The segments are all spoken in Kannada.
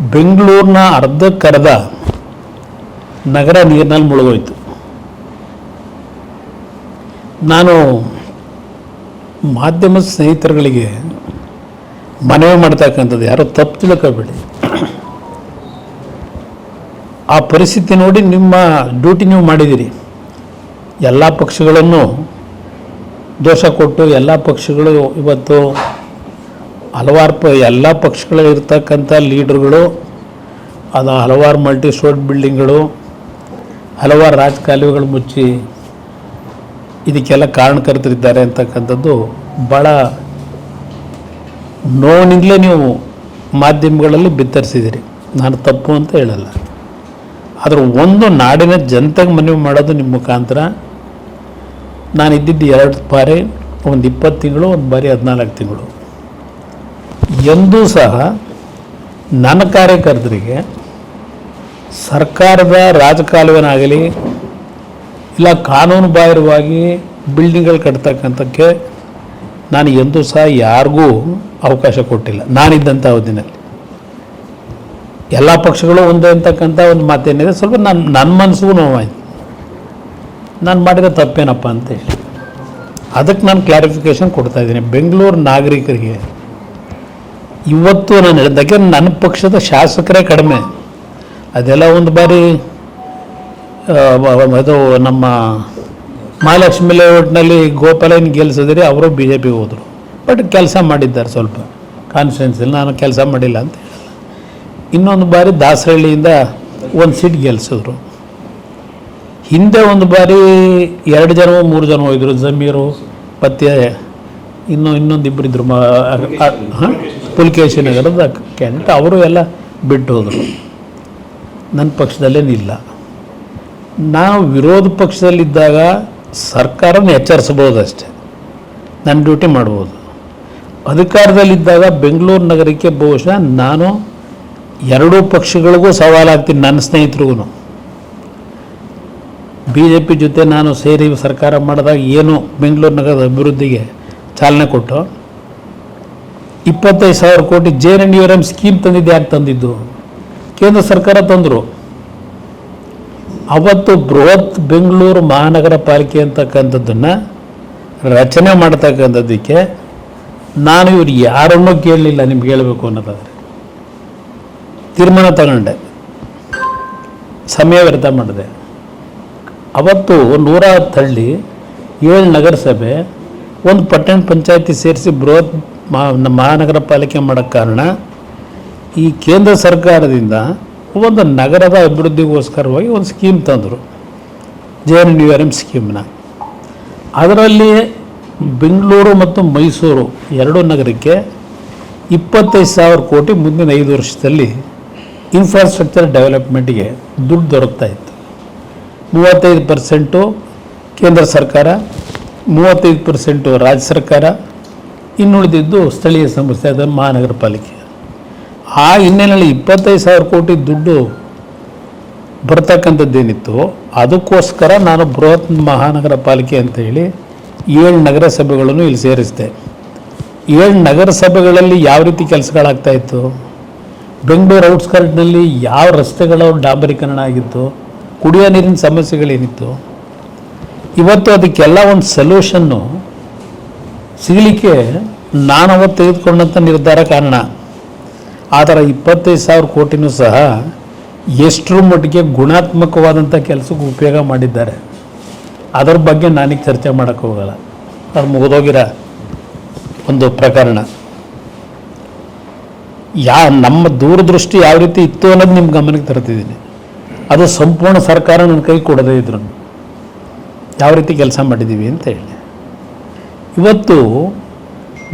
ಬೆಂಗಳೂರಿನ ಅರ್ಧಕ್ಕರ್ಧ ನಗರ ನೀರಿನಲ್ಲಿ ಮುಳುಗೋಯ್ತು. ನಾನು ಮಾಧ್ಯಮ ಸ್ನೇಹಿತರುಗಳಿಗೆ ಮನವಿ ಮಾಡ್ತಕ್ಕಂಥದ್ದು ಯಾರು ತಪ್ಪು ತಿಳ್ಕೋಬೇಡಿ. ಆ ಪರಿಸ್ಥಿತಿ ನೋಡಿ ನಿಮ್ಮ ಡ್ಯೂಟಿ ನೀವು ಮಾಡಿದ್ದೀರಿ. ಎಲ್ಲ ಪಕ್ಷಗಳನ್ನು ದೋಷ ಕೊಟ್ಟು, ಎಲ್ಲ ಪಕ್ಷಗಳು ಇವತ್ತು ಹಲವಾರು ಪ ಎಲ್ಲ ಪಕ್ಷಗಳಿರ್ತಕ್ಕಂಥ ಲೀಡ್ರುಗಳು, ಅದು ಹಲವಾರು ಮಲ್ಟಿ ಬಿಲ್ಡಿಂಗ್ಗಳು ಹಲವಾರು ರಾಜಕಾಲುವೆಗಳು ಮುಚ್ಚಿ ಇದಕ್ಕೆಲ್ಲ ಕಾರಣಕರ್ತರಿದ್ದಾರೆ ಅಂತಕ್ಕಂಥದ್ದು ಭಾಳ ನೋವಿನಿಂದಲೇ ನೀವು ಮಾಧ್ಯಮಗಳಲ್ಲಿ ಬಿತ್ತರಿಸಿದ್ದೀರಿ. ನಾನು ತಪ್ಪು ಅಂತ ಹೇಳಲ್ಲ. ಆದರೆ ಒಂದು ನಾಡಿನ ಜನತೆಗೆ ಮನವಿ ಮಾಡೋದು ನಿಮ್ಮ ಮುಖಾಂತರ. ನಾನು ಇದ್ದಿದ್ದು ಎರಡು ಬಾರಿ, ಒಂದು ಇಪ್ಪತ್ತು ತಿಂಗಳು, ಒಂದು ಬಾರಿ ಹದಿನಾಲ್ಕು ತಿಂಗಳು. ಎಂದೂ ಸಹ ನನ್ನ ಕಾರ್ಯಕರ್ತರಿಗೆ ಸರ್ಕಾರದ ರಾಜಕಾಲುವೆನಾಗಲಿ ಇಲ್ಲ ಕಾನೂನು ಬಾಹಿರವಾಗಿ ಬಿಲ್ಡಿಂಗ್ಗಳು ಕಟ್ತಕ್ಕಂಥಕ್ಕೆ ನಾನು ಎಂದೂ ಸಹ ಯಾರಿಗೂ ಅವಕಾಶ ಕೊಟ್ಟಿಲ್ಲ. ನಾನಿದ್ದಂಥ ಅವಧಿನಲ್ಲಿ. ಎಲ್ಲ ಪಕ್ಷಗಳು ಒಂದೇ ಅಂತಕ್ಕಂಥ ಒಂದು ಮಾತೇನಿದೆ. ಸ್ವಲ್ಪ ನನ್ನ ನನ್ನ ಮನಸ್ಸಿಗೂ ನೋವಾಯಿತು. ನಾನು ಮಾಡಿದ ತಪ್ಪೇನಪ್ಪ ಅಂತ ಹೇಳಿ ಅದಕ್ಕೆ ನಾನು ಕ್ಲಾರಿಫಿಕೇಶನ್ ಕೊಡ್ತಾ ಇದ್ದೀನಿ. ಬೆಂಗಳೂರು ನಾಗರಿಕರಿಗೆ ಇವತ್ತು ನಾನು ಹೇಳಿದ್ದಕ್ಕೆ ನನ್ನ ಪಕ್ಷದ ಶಾಸಕರೇ ಕಡಿಮೆ. ಅದೆಲ್ಲ ಒಂದು ಬಾರಿ ಅದು ನಮ್ಮ ಮಹಾಲಕ್ಷ್ಮಿ ಲೇಔಟ್ನಲ್ಲಿ ಗೋಪಾಲನ್ ಗೆಲ್ಸಿದ್ರೆ ಅವರು ಬಿ ಜೆ ಪಿಗೆ ಹೋದರು. ಬಟ್ ಕೆಲಸ ಮಾಡಿದ್ದಾರೆ ಸ್ವಲ್ಪ. ಕಾನ್ಸ್ಟಿಟ್ಯೂನ್ಸಿಲಿ ನಾನು ಕೆಲಸ ಮಾಡಿಲ್ಲ ಅಂತ ಇನ್ನೊಂದು ಬಾರಿ ದಾಸರಳ್ಳಿಯಿಂದ ಒಂದು ಸೀಟ್ ಗೆಲ್ಸಿದ್ರು. ಹಿಂದೆ ಒಂದು ಬಾರಿ ಎರಡು ಜನ, ಮೂರು ಜನ ಹೋಗಿದ್ರು. ಜಮೀರು, ಪತ್ತೆ, ಇನ್ನೂ ಇನ್ನೊಂದು ಇಬ್ಬರು ಇದ್ರು. ಮ ಹಾಂ? ಪುಲ್ಕೇಶಿ ನಗರದ ಕ್ಯಾಂಡಿಡೇಟ್ ಅವರು ಎಲ್ಲ ಬಿಟ್ಟು ಹೋದರು. ನನ್ನ ಪಕ್ಷದಲ್ಲೇನಿಲ್ಲ. ನಾವು ವಿರೋಧ ಪಕ್ಷದಲ್ಲಿದ್ದಾಗ ಸರ್ಕಾರನ ಎಚ್ಚರಿಸ್ಬೋದು ಅಷ್ಟೇ ನನ್ನ ಡ್ಯೂಟಿ ಮಾಡ್ಬೋದು. ಅಧಿಕಾರದಲ್ಲಿದ್ದಾಗ ಬೆಂಗಳೂರು ನಗರಕ್ಕೆ ಬಹುಶಃ ನಾನು ಎರಡೂ ಪಕ್ಷಗಳಿಗೂ ಸವಾಲಾಗ್ತೀನಿ ನನ್ನ ಸ್ನೇಹಿತರಿಗೂ ಬಿ ಜೆ ಪಿ ಜೊತೆ ನಾನು ಸೇರಿ ಸರ್ಕಾರ ಮಾಡಿದಾಗ ಏನು ಬೆಂಗಳೂರು ನಗರದ ಅಭಿವೃದ್ಧಿಗೆ ಚಾಲನೆ ಕೊಟ್ಟು? ಇಪ್ಪತ್ತೈದು ಸಾವಿರ ಕೋಟಿ J N U M scheme ತಂದಿದ್ದು ಯಾಕೆ ತಂದಿದ್ದು? ಕೇಂದ್ರ ಸರ್ಕಾರ ತಂದರು. ಅವತ್ತು ಬೃಹತ್ ಬೆಂಗಳೂರು ಮಹಾನಗರ ಪಾಲಿಕೆ ಅಂತಕ್ಕಂಥದ್ದನ್ನು ರಚನೆ ಮಾಡ್ತಕ್ಕಂಥದ್ದಕ್ಕೆ ನಾನು ಇವ್ರು ಯಾರನ್ನೂ ಕೇಳಲಿಲ್ಲ ನಿಮ್ಗೆ ಹೇಳಬೇಕು ಅನ್ನೋದಾದರೆ. ತೀರ್ಮಾನ ತಗೊಂಡೆ. ಸಮಯ ವ್ಯರ್ಥ ಮಾಡಿದೆ. ಅವತ್ತು ನೂರ ಹತ್ತಳ್ಳಿ ಏಳು ನಗರಸಭೆ, ಒಂದು ಪಟ್ಟಣ ಪಂಚಾಯತಿ ಸೇರಿಸಿ ಬೃಹತ್ ನಮ್ಮ ಮಹಾನಗರ ಪಾಲಿಕೆ ಮಾಡೋಕ್ಕೆ ಕಾರಣ ಈ ಕೇಂದ್ರ ಸರ್ಕಾರದಿಂದ ಒಂದು ನಗರದ ಅಭಿವೃದ್ಧಿಗೋಸ್ಕರವಾಗಿ ಒಂದು ಸ್ಕೀಮ್ ತಂದರು. J N U R M ಸ್ಕೀಮ್ನ. ಅದರಲ್ಲಿ ಬೆಂಗಳೂರು ಮತ್ತು ಮೈಸೂರು ಎರಡೂ ನಗರಕ್ಕೆ ಇಪ್ಪತ್ತೈದು ಸಾವಿರ ಕೋಟಿ ಮುಂದಿನ ಐದು ವರ್ಷದಲ್ಲಿ ಇನ್ಫ್ರಾಸ್ಟ್ರಕ್ಚರ್ ಡೆವಲಪ್ಮೆಂಟ್ಗೆ ದುಡ್ಡು ದೊರಕ್ತಾ ಇತ್ತು. ಮೂವತ್ತೈದು ಪರ್ಸೆಂಟು ಕೇಂದ್ರ ಸರ್ಕಾರ, ಮೂವತ್ತೈದು ಪರ್ಸೆಂಟು ರಾಜ್ಯ ಸರ್ಕಾರ ಇನ್ನುಳಿದಿದ್ದು ಸ್ಥಳೀಯ ಸಂಸ್ಥೆ ಅದು ಮಹಾನಗರ ಪಾಲಿಕೆ. ಆ ಹಿನ್ನೆಲೆಯಲ್ಲಿ ಇಪ್ಪತ್ತೈದು ಸಾವಿರ ಕೋಟಿ ದುಡ್ಡು ಬರ್ತಕ್ಕಂಥದ್ದೇನಿತ್ತು ಅದಕ್ಕೋಸ್ಕರ ನಾನು ಬೃಹತ್ ಮಹಾನಗರ ಪಾಲಿಕೆ ಅಂತ ಹೇಳಿ ಏಳು ನಗರಸಭೆಗಳನ್ನು ಇಲ್ಲಿ ಸೇರಿಸಿದೆ. ಏಳು ನಗರಸಭೆಗಳಲ್ಲಿ ಯಾವ ರೀತಿ ಕೆಲಸಗಳಾಗ್ತಾ ಇತ್ತು? ಬೆಂಗಳೂರು ಔಟ್ಸ್ಕರ್ಟ್ನಲ್ಲಿ ಯಾವ ರಸ್ತೆಗಳ ಡಾಂಬರೀಕರಣ ಆಗಿತ್ತು? ಕುಡಿಯೋ ನೀರಿನ ಸಮಸ್ಯೆಗಳೇನಿತ್ತು? ಇವತ್ತು ಅದಕ್ಕೆಲ್ಲ ಒಂದು ಸೊಲ್ಯೂಷನ್ನು ಸಿಗಲಿಕ್ಕೆ ನಾನು ಅವತ್ತು ತೆಗೆದುಕೊಂಡಂಥ ನಿರ್ಧಾರ ಕಾರಣ. ಆ ಥರ ಇಪ್ಪತ್ತೈದು ಸಾವಿರ ಕೋಟಿನೂ ಸಹ ಎಷ್ಟರ ಮಟ್ಟಿಗೆ ಗುಣಾತ್ಮಕವಾದಂಥ ಕೆಲಸಕ್ಕೆ ಉಪಯೋಗ ಮಾಡಿದ್ದಾರೆ. ಅದರ ಬಗ್ಗೆ ನಾನೀಗ ಚರ್ಚೆ ಮಾಡೋಕ್ಕೆ ಹೋಗಲ್ಲ. ಅದು ಮುಗಿದೋಗಿರೋ ಒಂದು ಪ್ರಕರಣ. ಯಾ ನಮ್ಮ ದೂರದೃಷ್ಟಿ ಯಾವ ರೀತಿ ಇತ್ತು ಅನ್ನೋದು ನಿಮ್ಮ ಗಮನಕ್ಕೆ ತರ್ತಿದ್ದೀನಿ. ಅದು ಸಂಪೂರ್ಣ ಸರ್ಕಾರ ನನ್ನ ಕೈ ಕೊಡದೇ ಇದ್ರು. ಯಾವ ರೀತಿ ಕೆಲಸ ಮಾಡಿದ್ದೀವಿ ಅಂತ ಹೇಳಿ. ಇವತ್ತು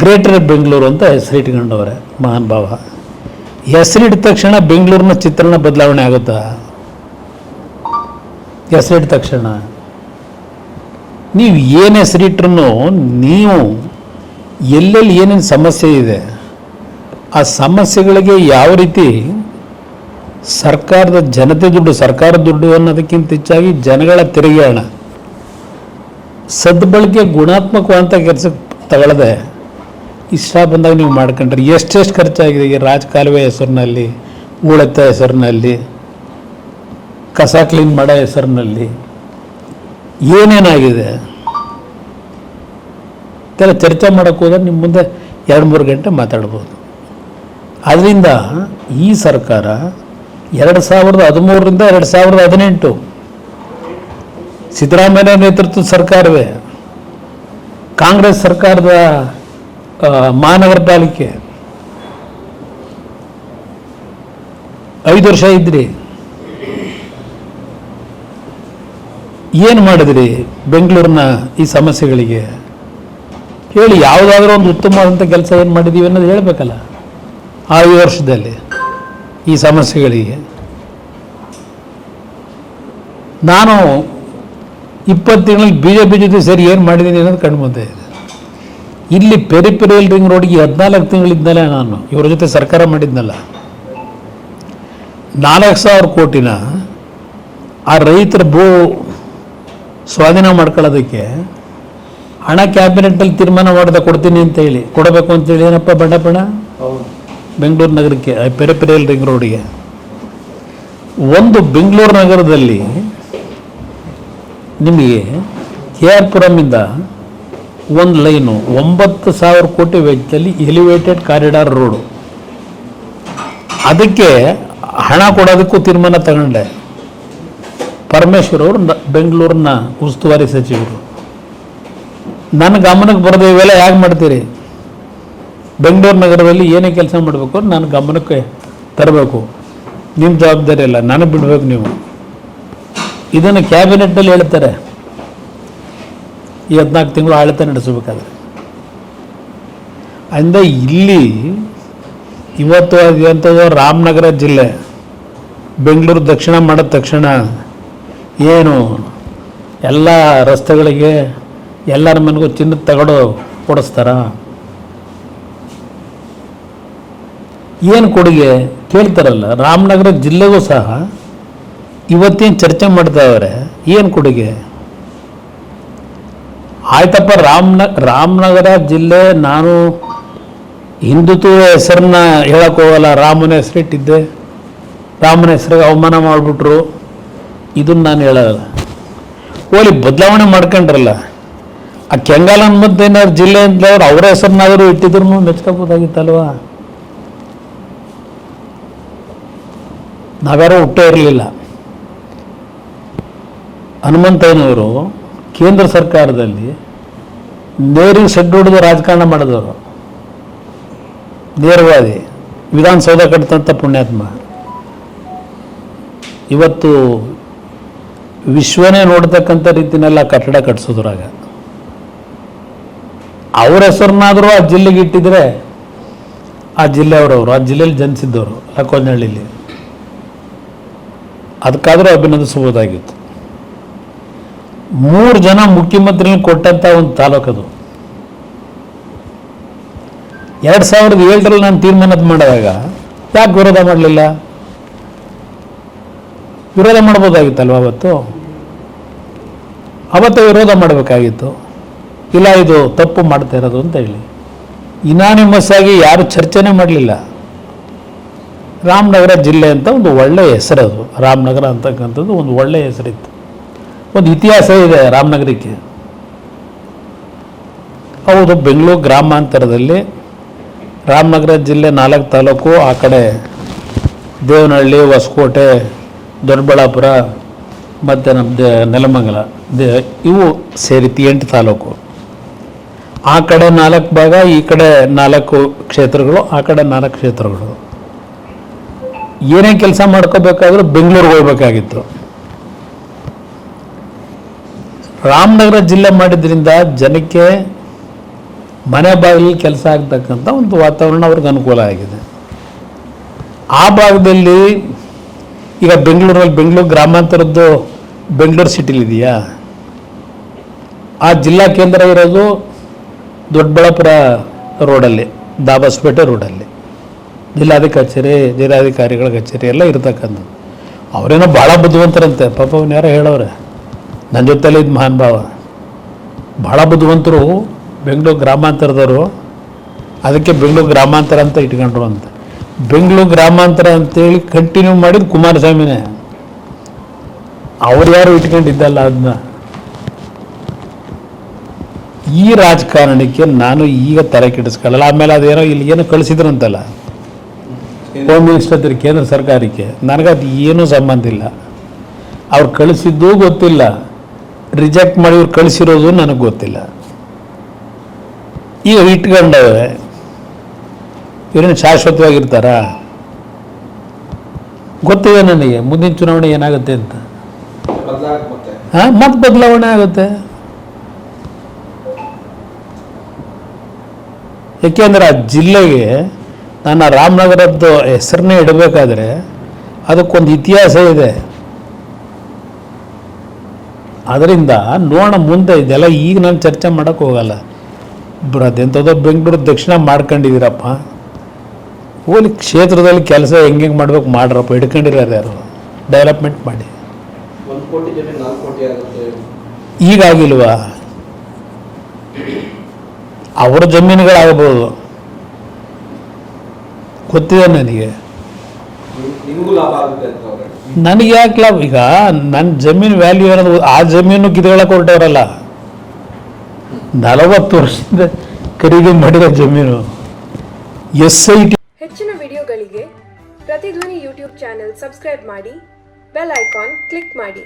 ಗ್ರೇಟರ್ ಬೆಂಗಳೂರು ಅಂತ ಹೆಸರಿಟ್ಕೊಂಡವ್ರೆ ಮಹಾನ್ ಭಾವ. ಹೆಸರಿಟ್ಟ ತಕ್ಷಣ ಬೆಂಗಳೂರಿನ ಚಿತ್ರಣ ಬದಲಾವಣೆ ಆಗುತ್ತಾ? ಹೆಸರಿಟ್ಟ ತಕ್ಷಣ. ನೀವು ಏನು ಹೆಸರಿಟ್ರು ನೀವು ಎಲ್ಲೆಲ್ಲಿ ಏನೇನು ಸಮಸ್ಯೆ ಇದೆ, ಆ ಸಮಸ್ಯೆಗಳಿಗೆ ಯಾವ ರೀತಿ ಸರ್ಕಾರದ ಜನತೆ ದುಡ್ಡು ಸರ್ಕಾರದ ದುಡ್ಡು ಅನ್ನೋದಕ್ಕಿಂತ ಹೆಚ್ಚಾಗಿ ಜನಗಳ ತೆರಿಗೆ ಹಣ ಸದ್ಬಳಕೆ ಗುಣಾತ್ಮಕವಾದಂಥ ಕೆಲಸಕ್ಕೆ ತಗೊಳ್ಳದೆ ಇಷ್ಟ ಬಂದಾಗ ನೀವು ಮಾಡ್ಕೊಂಡ್ರೆ. ಎಷ್ಟೆಷ್ಟು ಖರ್ಚಾಗಿದೆ ಈ ರಾಜಕಾಲುವೆ ಹೆಸರಿನಲ್ಲಿ ಉಳೆತ್ತ ಹೆಸರಿನಲ್ಲಿ, ಕಸ ಕ್ಲೀನ್ ಮಾಡೋ ಹೆಸರಿನಲ್ಲಿ, ಏನೇನಾಗಿದೆ? ಇದೆಲ್ಲ ಚರ್ಚೆ ಮಾಡೋಕ್ಕೆ ಹೋದ್ರೆ ನಿಮ್ಮ ಮುಂದೆ ಎರಡು ಮೂರು ಗಂಟೆ ಮಾತಾಡ್ಬೋದು. ಆದ್ದರಿಂದ ಈ ಸರ್ಕಾರ ಎರಡು ಸಾವಿರದ ಹದಿಮೂರರಿಂದ ಎರಡು ಸಾವಿರದ ಹದಿನೆಂಟು ಸಿದ್ದರಾಮಯ್ಯ ನೇತೃತ್ವದ ಸರ್ಕಾರವೇ, ಕಾಂಗ್ರೆಸ್ ಸರ್ಕಾರದ ಮಹಾನಗರ ಪಾಲಿಕೆ. ಐದು ವರ್ಷ ಇದ್ರಿ. ಏನು ಮಾಡಿದ್ರಿ ಬೆಂಗಳೂರಿನ ಈ ಸಮಸ್ಯೆಗಳಿಗೆ? ಹೇಳಿ, ಯಾವುದಾದ್ರೂ ಒಂದು ಉತ್ತಮವಾದಂಥ ಕೆಲಸ ಏನು ಮಾಡಿದ್ದೀವಿ ಅನ್ನೋದು ಹೇಳಬೇಕಲ್ಲ, ಆ ಐದು ವರ್ಷದಲ್ಲಿ ಈ ಸಮಸ್ಯೆಗಳಿಗೆ. ನಾನು ಇಪ್ಪತ್ತು ತಿಂಗಳಲ್ಲಿ ಬಿ ಜೆ ಪಿ ಜೊತೆ ಸೇರಿ ಏನು ಮಾಡಿದ್ದೀನಿ ಅನ್ನೋದು ಕಂಡು ಮುಂದೆ ಇದೆ ಇಲ್ಲಿ ಪೆರಿಪೆರಿಯಲ್ ರಿಂಗ್ ರೋಡ್ಗೆ ಹದಿನಾಲ್ಕು ತಿಂಗಳಿದ್ದಲ್ಲ ನಾನು ಇವ್ರ ಜೊತೆ ಸರ್ಕಾರ ಮಾಡಿದ್ನಲ್ಲ. ನಾಲ್ಕು ಸಾವಿರ ಕೋಟಿನ ಆ ರೈತರ ಭೂ ಸ್ವಾಧೀನ ಮಾಡ್ಕೊಳ್ಳೋದಕ್ಕೆ ಹಣ ಕ್ಯಾಬಿನೆಟ್ನಲ್ಲಿ ತೀರ್ಮಾನ ಮಾಡಿದೆ ಕೊಡ್ತೀನಿ ಅಂತ ಹೇಳಿ. ಕೊಡಬೇಕು ಅಂತೇಳಿ ಏನಪ್ಪ ಬಣ್ಣ ಬೆಂಗಳೂರು ನಗರಕ್ಕೆ ಆ ಪೆರಿಪೆರಿಯಲ್ ರಿಂಗ್ ರೋಡಿಗೆ ಒಂದು ಬೆಂಗಳೂರು ನಗರದಲ್ಲಿ ನಿಮಗೆ ಕೆ ಆರ್ ಪುರಮಿಂದ ಒಂದು ಲೈನು ಒಂಬತ್ತು ಸಾವಿರ ಕೋಟಿ ವೆಚ್ಚದಲ್ಲಿ ಎಲಿವೇಟೆಡ್ ಕಾರಿಡಾರ್ ರೋಡು ಅದಕ್ಕೆ ಹಣ ಕೊಡೋದಕ್ಕೂ ತೀರ್ಮಾನ ತಗೊಂಡೆ ಪರಮೇಶ್ವರ್ ಅವರು ಬೆಂಗಳೂರಿನ ಉಸ್ತುವಾರಿ ಸಚಿವರು. ನನ್ನ ಗಮನಕ್ಕೆ ಬರೋದು ಇವೆಲ್ಲ ಹೇಗೆ ಮಾಡ್ತೀರಿ? ಬೆಂಗಳೂರು ನಗರದಲ್ಲಿ ಏನೇ ಕೆಲಸ ಮಾಡಬೇಕು ನನ್ನ ಗಮನಕ್ಕೆ ತರಬೇಕು. ನಿಮ್ಮ ಜವಾಬ್ದಾರಿ ಅಲ್ಲ, ನನಗೆ ಬಿಡಬೇಕು ನೀವು. ಇದನ್ನು ಕ್ಯಾಬಿನೆಟ್ನಲ್ಲಿ ಹೇಳ್ತಾರೆ. ಈ ಹದಿನಾಲ್ಕು ತಿಂಗಳು ಆಡಳಿತ ನಡೆಸಬೇಕಾದ್ರೆ. ಅಂದ ಇಲ್ಲಿ ಇವತ್ತು ಅದಂಥದ್ದು ರಾಮನಗರ ಜಿಲ್ಲೆ, ಬೆಂಗಳೂರು ದಕ್ಷಿಣ ಮಾಡಿದ ತಕ್ಷಣ ಏನು ಎಲ್ಲ ರಸ್ತೆಗಳಿಗೆ ಎಲ್ಲರ ಮನೆಗೂ ಚಿನ್ನ ತಗಡು ಕೊಡಿಸ್ತಾರ. ಏನು ಕೊಡುಗೆ ಕೇಳ್ತಾರಲ್ಲ, ರಾಮನಗರ ಜಿಲ್ಲೆಗೂ ಸಹ ಇವತ್ತೇನು ಚರ್ಚೆ ಮಾಡ್ತಾವ್ರೆ ಏನು ಕೊಡುಗೆ? ಆಯ್ತಪ್ಪ, ರಾಮನ, ರಾಮನಗರ ಜಿಲ್ಲೆ ನಾನು ಹಿಂದುತ್ವ ಹೆಸರನ್ನ ಹೇಳಕ್ಕೆ ಹೋಗಲ್ಲ, ರಾಮನ ಹೆಸರಿಟ್ಟಿದ್ದೆ. ರಾಮನ ಹೆಸರಿಗೆ ಅವಮಾನ ಮಾಡಿಬಿಟ್ರು. ಇದನ್ನ ನಾನು ಹೇಳಲ್ಲ. ಓಲಿ, ಬದಲಾವಣೆ ಮಾಡ್ಕೊಂಡ್ರಲ್ಲ. ಆ ಕೆಂಗಾಲನ ಅನ್ಮದ್ ಏನಾದ್ರು ಜಿಲ್ಲೆ ಅವ್ರು ಅವರ ಹೆಸರನ್ನಾದರೂ ಇಟ್ಟಿದ್ರು ಮೆಚ್ಕೋಬೋದಾಗಿತ್ತಲ್ವಾ? ನಾವ್ಯಾರೋ ಹುಟ್ಟೇ ಇರಲಿಲ್ಲ. ಹನುಮಂತಯ್ಯನವರು ಕೇಂದ್ರ ಸರ್ಕಾರದಲ್ಲಿ ನೇರಿಗೆ ಸೆಡ್ ಹೊಡೆದು ರಾಜಕಾರಣ ಮಾಡಿದವರು. ನೇರವಾದಿ, ವಿಧಾನಸೌಧ ಕಟ್ಟಿದಂಥ ಪುಣ್ಯಾತ್ಮ. ಇವತ್ತು ವಿಶ್ವನೇ ನೋಡ್ತಕ್ಕಂಥ ರೀತಿನೆಲ್ಲ ಕಟ್ಟಡ ಕಟ್ಟಿಸೋದ್ರಾಗ ಅವ್ರ ಹೆಸರನ್ನಾದರೂ ಆ ಜಿಲ್ಲೆಗೆ ಇಟ್ಟಿದ್ರೆ ಆ ಜಿಲ್ಲೆಯವರವರು ಆ ಜಿಲ್ಲೆಯಲ್ಲಿ ಜನಿಸಿದ್ದವರು ಲಕ್ಕೋನಹಳ್ಳಿಲಿ ಅದಕ್ಕಾದರೂ ಅಭಿನಂದಿಸಬಹುದಾಗಿತ್ತು. ಮೂರು ಜನ ಮುಖ್ಯಮಂತ್ರಿಗಳು ಕೊಟ್ಟಂಥ ಒಂದು ತಾಲೂಕದು ಎರಡು ಸಾವಿರದ ಏಳರಲ್ಲಿ ನಾನು ತೀರ್ಮಾನ ಮಾಡಿದಾಗ ಯಾಕೆ ವಿರೋಧ ಮಾಡಲಿಲ್ಲ? ವಿರೋಧ ಮಾಡ್ಬೋದಾಗಿತ್ತಲ್ವ ಅವತ್ತು? ಅವತ್ತು ವಿರೋಧ ಮಾಡಬೇಕಾಗಿತ್ತು. ಇಲ್ಲ, ಇದು ತಪ್ಪು ಮಾಡ್ತಾ ಇರೋದು ಅಂತ ಹೇಳಿ. ಇನಾನಿಮಸ್ ಆಗಿ ಯಾರು ಚರ್ಚೆನೇ ಮಾಡಲಿಲ್ಲ. ರಾಮನಗರ ಜಿಲ್ಲೆ ಅಂತ ಒಂದು ಒಳ್ಳೆಯ ಹೆಸರದು. ರಾಮನಗರ ಅಂತಕ್ಕಂಥದ್ದು ಒಂದು ಒಳ್ಳೆಯ ಹೆಸರಿತ್ತು. ಒಂದು ಇತಿಹಾಸ ಇದೆ ರಾಮನಗರಕ್ಕೆ. ಹೌದು, ಬೆಂಗಳೂರು ಗ್ರಾಮಾಂತರದಲ್ಲಿ ರಾಮನಗರ ಜಿಲ್ಲೆ ನಾಲ್ಕು ತಾಲೂಕು, ಆ ಕಡೆ ದೇವನಹಳ್ಳಿ, ಹೊಸಕೋಟೆ, ದೊಡ್ಡಬಳ್ಳಾಪುರ ಮತ್ತು ನಮ್ಮ ದೇ ನೆಲಮಂಗಲ, ದೇ ಇವು ಸೇರಿತಿ ಎಂಟು ತಾಲೂಕು. ಆ ಕಡೆ ನಾಲ್ಕು ಭಾಗ, ಈ ಕಡೆ ನಾಲ್ಕು ಕ್ಷೇತ್ರಗಳು, ಆ ಕಡೆ ನಾಲ್ಕು ಕ್ಷೇತ್ರಗಳು. ಏನೇ ಕೆಲಸ ಮಾಡ್ಕೋಬೇಕಾದ್ರೂ ಬೆಂಗಳೂರಿಗೆ ಹೋಗ್ಬೇಕಾಗಿತ್ತು. ರಾಮನಗರ ಜಿಲ್ಲೆ ಮಾಡಿದ್ರಿಂದ ಜನಕ್ಕೆ ಮನೆ ಬಾಗಿಲಿಗೆ ಕೆಲಸ ಆಗ್ತಕ್ಕಂಥ ಒಂದು ವಾತಾವರಣ ಅವ್ರಿಗೆ ಅನುಕೂಲ ಆಗಿದೆ. ಆ ಭಾಗದಲ್ಲಿ ಈಗ ಬೆಂಗಳೂರಲ್ಲಿ ಬೆಂಗಳೂರು ಗ್ರಾಮಾಂತರದ್ದು ಬೆಂಗಳೂರು ಸಿಟಿಲಿದೆಯಾ? ಆ ಜಿಲ್ಲಾ ಕೇಂದ್ರ ಇರೋದು ದೊಡ್ಡಬಳ್ಳಾಪುರ ರೋಡಲ್ಲಿ, ದಾಬಾಸ್ಪೇಟೆ ರೋಡಲ್ಲಿ. ಜಿಲ್ಲಾಧಿಕಾರಿ ಕಚೇರಿ ಜಿಲ್ಲಾಧಿಕಾರಿಗಳ ಕಚೇರಿ ಎಲ್ಲ ಇರ್ತಕ್ಕಂಥದ್ದು. ಅವರೇನೋ ಭಾಳ ಬುದ್ಧಿವಂತರಂತೆ, ಪಾಪ ಅವ್ನು ಯಾರೋ ಹೇಳೋರೆ ನನ್ನ ಜೊತೆಲಿ ಇದ್ದ ಮಹಾನುಭಾವ ಭಾಳ ಬುದ್ಧಿವಂತರು ಬೆಂಗಳೂರು ಗ್ರಾಮಾಂತರದವರು. ಅದಕ್ಕೆ ಬೆಂಗಳೂರು ಗ್ರಾಮಾಂತರ ಅಂತ ಇಟ್ಕೊಂಡ್ರು ಅಂತ. ಬೆಂಗಳೂರು ಗ್ರಾಮಾಂತರ ಅಂತೇಳಿ ಕಂಟಿನ್ಯೂ ಮಾಡಿದ್ದು ಕುಮಾರಸ್ವಾಮಿನೇ. ಅವ್ರು ಯಾರು ಇಟ್ಕೊಂಡಿದ್ದಲ್ಲ ಅದನ್ನ ಈ ರಾಜಕಾರಣಕ್ಕೆ ನಾನು ಈಗ ತಲೆ ಕೆಡಿಸ್ಕೊಳ್ಳಲ್ಲ. ಆಮೇಲೆ ಅದೇನೋ ಇಲ್ಲಿ ಏನೋ ಕಳಿಸಿದ್ರಂತಲ್ಲ. ಹೋಮ್ ಮಿನಿಸ್ಟರ್ ಕೇಂದ್ರ ಸರ್ಕಾರಕ್ಕೆ. ನನಗದು ಏನೂ ಸಂಬಂಧ ಇಲ್ಲ. ಅವ್ರು ಕಳಿಸಿದ್ದೂ ಗೊತ್ತಿಲ್ಲ. ರಿಜೆಕ್ಟ್ ಮಾಡಿ ಇವ್ರು ಕಳಿಸಿರೋದು ನನಗೆ ಗೊತ್ತಿಲ್ಲ. ಈಗ ಇಟ್ಕೊಂಡವ್ರೆ ಇವ್ರೇನು ಶಾಶ್ವತವಾಗಿರ್ತಾರಾ? ಗೊತ್ತಿದೆ ನನಗೆ ಮುಂದಿನ ಚುನಾವಣೆ ಏನಾಗುತ್ತೆ ಅಂತ. ಹಾಂ ಮತ್ತೆ ಬದಲಾವಣೆ ಆಗುತ್ತೆ. ಏಕೆಂದ್ರೆ ಆ ಜಿಲ್ಲೆಗೆ ನಾನು ರಾಮನಗರದ್ದು ಹೆಸರನ್ನೇ ಇಡಬೇಕಾದ್ರೆ ಅದಕ್ಕೊಂದು ಇತಿಹಾಸ ಇದೆ. ಅದರಿಂದ ನೋಡೋಣ ಮುಂದೆ ಇದೆಲ್ಲ ಈಗ ನಾನು ಚರ್ಚೆ ಮಾಡೋಕ್ಕೆ ಹೋಗಲ್ಲ. ಅದೆಂಥದ್ದೋ ಬೆಂಗಳೂರು ದಕ್ಷಿಣ ಮಾಡ್ಕೊಂಡಿದ್ದೀರಪ್ಪ. ಹೋಲಿ ಕ್ಷೇತ್ರದಲ್ಲಿ ಕೆಲಸ ಹೆಂಗೆ ಹೆಂಗೆ ಮಾಡ್ಬೇಕು ಮಾಡ್ರಪ್ಪ ಹಿಡ್ಕೊಂಡಿರೋರು ಯಾರು? ಡೆವಲಪ್ಮೆಂಟ್ ಮಾಡಿ. ಈಗಾಗಿಲ್ವಾ? ಅವರ ಜಮೀನುಗಳಾಗಬಹುದು ಗೊತ್ತಿದೆ ನನಗೆ ನಿಮ್- ನಿಮಗೂ ಲಾಭ ಆಗುತ್ತೆ ಅಂತ ಅವ್ರೆ ನನಗೆ ಯಾಕೆ ಲಾಭ? ಈಗ ನನ್ನ ಜಮೀನು ವ್ಯಾಲ್ಯೂ ಅನ್ನೋದು ಆ ಜಮೀನು ಕಿತ್ಕೊಳ್ಳೋಕೆ ಹೊರಟವರಲ್ಲ ನಲವತ್ತು ವರ್ಷದಿಂದ ಖರೀದಿ ಮಾಡಿರೋ ಜಮೀನು. ಎಸ್ ಐ ಟಿ ಹೆಚ್ಚಿನ ವಿಡಿಯೋಗಳಿಗೆ ಪ್ರತಿಧ್ವನಿ ಯೂಟ್ಯೂಬ್ ಚಾನೆಲ್ ಸಬ್ಸ್ಕ್ರೈಬ್ ಮಾಡಿ ಬೆಲ್ ಐಕಾನ್ ಕ್ಲಿಕ್ ಮಾಡಿ.